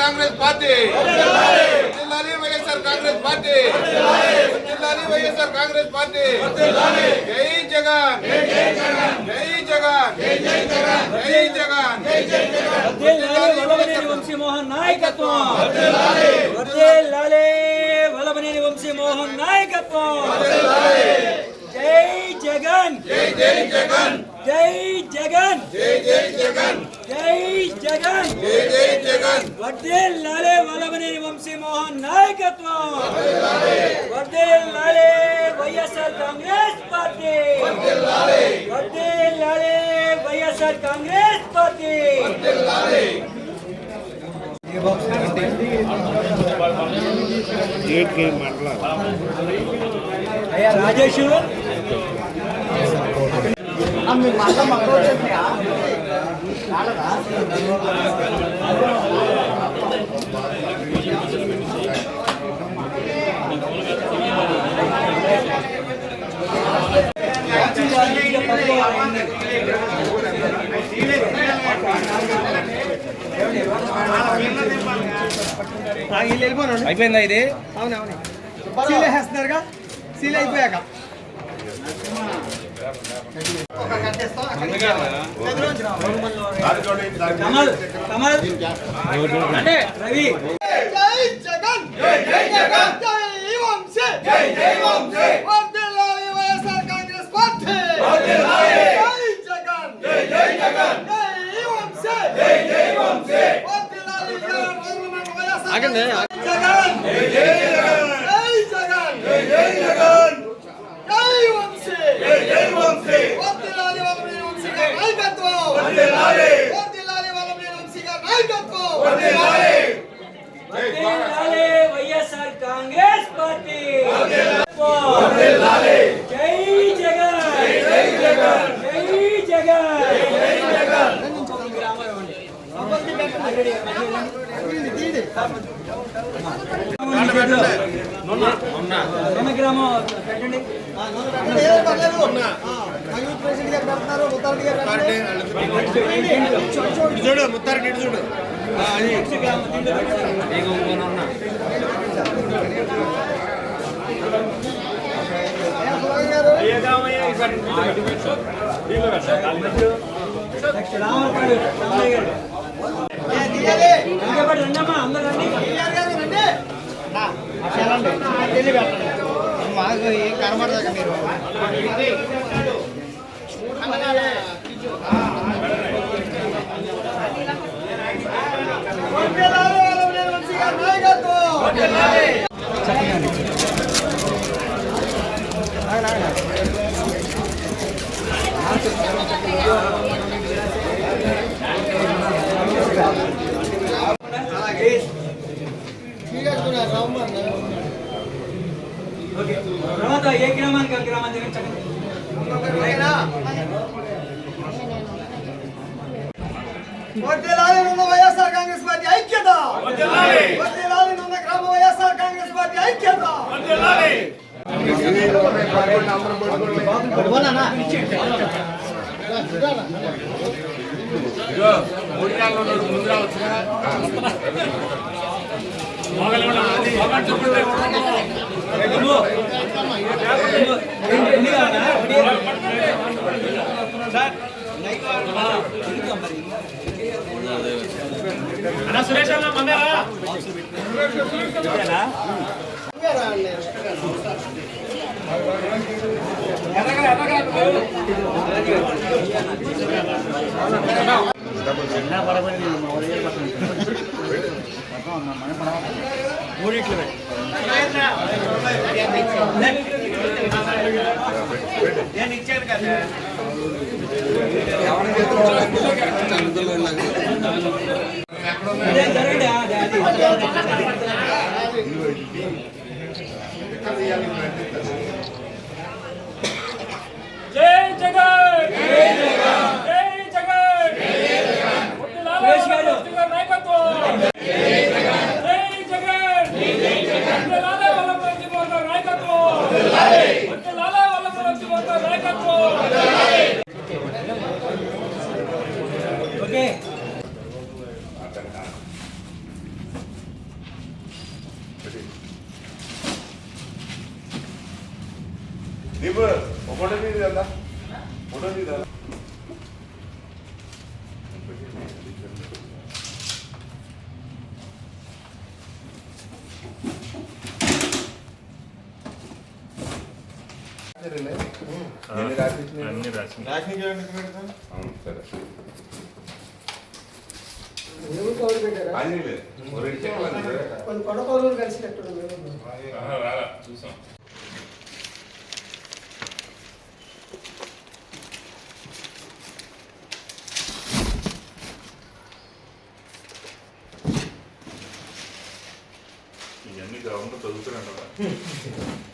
Congress party జిల్లాలి YSR Congress party జిల్లాలి YSR Congress party జై జగన్ జై జగన్ జై జగన్ వర్ధిల్లాలి వల్లభనేని వంశీమోహన్ నాయకత్వం వర్ధిల్లాలి వల్లభనేని వంశీమోహన్ నాయకత్వం జై జగన్ జై జై జగన్ జై జగన్ జై జై జగన్ జై జగన్ జై జగన్ వర్ధిల్లాలి వల్లభనేని వంశీమోహన్ నాయకత్వం. వర్ధిల్లాలి వైఎస్ఆర్ కాంగ్రెస్ పార్టీ. వర్ధిల్లాలి వైఎస్ఆర్ కాంగ్రెస్ పార్టీ. అయ్యా రాజేష్ అయిపోయిందా ఇది? అవునవును. సీల్ వేసేస్తున్నారుగా సీల్ అయిపోయాక. అంటే రవి జై జగన్ జై జై జగన్ జై వంశీ జై జై వంశీ వర్ధిల్లాలి వైఎస్ఆర్ కాంగ్రెస్ పార్టీ వర్ధిల్లాలి జై జగన్ జై జై జగన్ జై వంశీ జై జై వంశీ వర్ధిల్లాలి వైఎస్ఆర్ ఆగండి. జగన్ జై జై జగన్ జై జగన్ జై జై జగన్ జై వంశీ జై జై వంశీ వర్ధిల్లాలి వల్లభనేని వంశీ గారి నాయకత్వం వర్ధిల్లాలి వర్ధిల్లాలి వల్లభనేని వంశీ గారి నాయకత్వం వర్ధిల్లాలి వర్ధిల్లాలి వైఎస్ఆర్ కాంగ్రెస్ పార్టీ జై జగన్ జై జగన్ జై జగన్ జై జగన్ గ్రామం పెట్టండి చూడు ముత్తారు నీటి చూడు రండమ్మా అందరు రండి బాగా ఏం కనబడదాక మీరు నాయకత్వం తర్వాత ఏ గ్రామానికి ఆ వడ్డేలాలి ఉన్న వైఎస్ఆర్ కాంగ్రెస్ పార్టీ ఐక్యత. గ్రామ వైఎస్ఆర్ కాంగ్రెస్ పార్టీ ఐక్యత. ముందు ಸುರೇಶ್ ಅಣ್ಣ ಬಂದಾರಾ ಎಲ್ಲ ಬರಬಂದಿ ನಮ್ಮ ಅವರಿಗೆ మూడిట్లు. నేను ఇచ్చాను కదా. అదే జరగండి 오케이. 님은 어머님이 된다. 어머님이 된다. అన్ని రాసి అన్ని రాసి రాసి చూడండి సరే కొడకూరు కలిసినట్టు చూసాం. ఇవన్నీ గవర్నమెంట్ చదువుతున్నాడు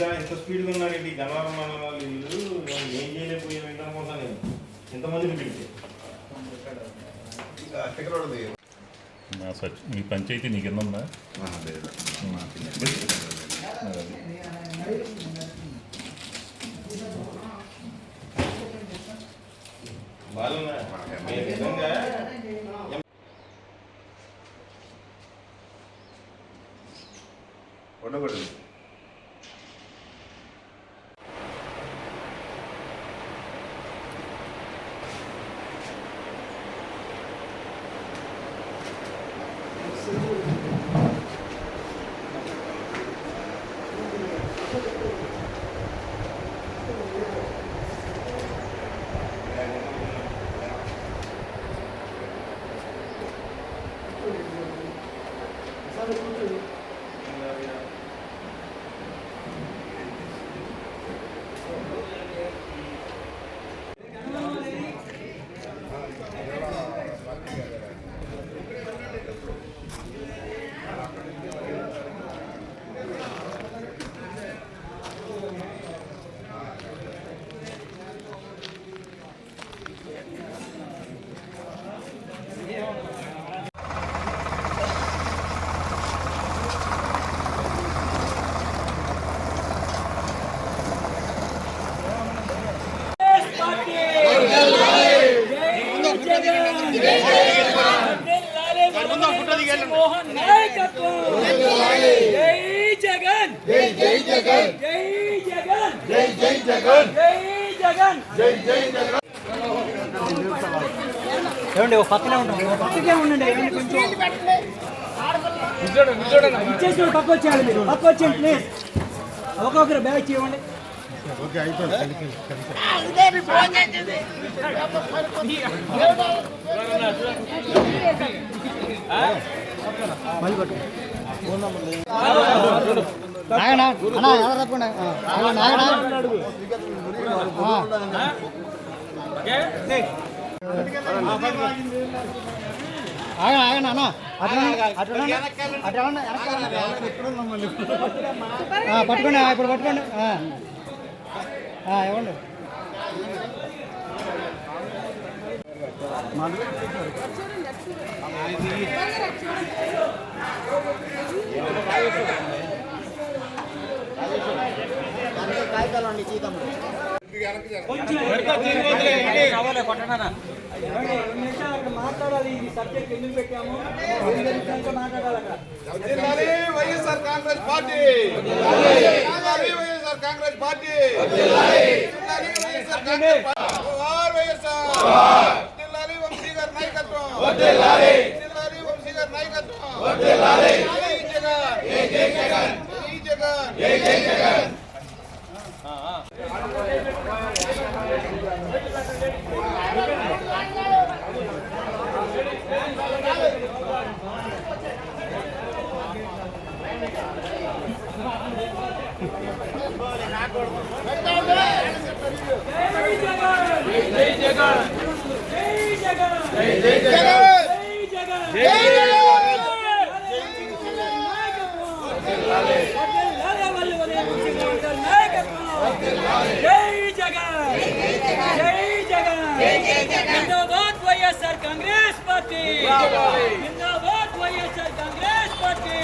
తెలుసా ఇంత స్పీడ్గా ఉన్నారు ఏంటి? గన్నవరం మండలం వాళ్ళు వీళ్ళు ఏం చేయలేకపోయాం ఏంటి అనుకుంటాను నేను ఇంతమందిని పిలిచి మీ పంచాయతీ నీ కింద ఉందా. బాగున్నా ఉండకూడదు పార్టీ జై జగన్ జై జగన్ మోహన్ నాయకత్వం జై జగన్ జై జై జగన్ జై జగన్ జై జై జగన్ జై జగన్ జై జై జగన్ ఏమండి ఒక పక్కనే ఉంటాం ఒక పక్కకే ఉండండి ఏమండి కొంచెం. ఇచ్చేసి పక్క వచ్చేయాలి మీరు. పక్క వచ్చేయండి ప్లీజ్ ఒక్కొక్కరు బ్యాగ్ చేయండి. నాగనా అన్న ఎవరు తప్పకుండా నాగనా ఆగనా ఆగనా అన్న అట్లా అట్లా అట్లా పట్టుకోండి ఇప్పుడు పట్టుకోండి ఇవ్వండి. నిమిషాలు అక్కడ మాట్లాడాలి. ఈ సబ్జెక్ట్ ఎందుకు పెట్టాము మాట్లాడాలి. YSR Congress party Congress party. వర్ధిల్లాలి వైఎస్ఆర్ కాంగ్రెస్ పార్టీ జోహార్ వైఎస్ఆర్ వర్ధిల్లాలి వంశీ గారి నాయకత్వం వర్ధిల్లాలి వర్ధిల్లాలి వంశీ గారి నాయకత్వం వర్ధిల్లాలి జై జగన్ జై జై జగన్ జై జగన్ జై జై జగన్ జై జగన్ జై జగన్ జై జగన్ జై జై జగన్ జై జగన్ జై జిందాబాద్ వైఎస్ఆర్ కాంగ్రెస్ పార్టీ జిందాబాద్ వైఎస్ఆర్ కాంగ్రెస్ పార్టీ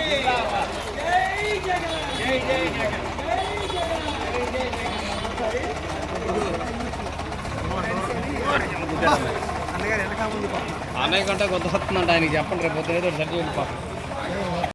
జై జగన్ జై జై జగన్ జై జగన్ అన్నయ్య కంటే కొత్త వస్తుందంట ఆయనకి చెప్పండి రేపు పొద్దున ఏదో సర్టిఫికేట్ పాపం.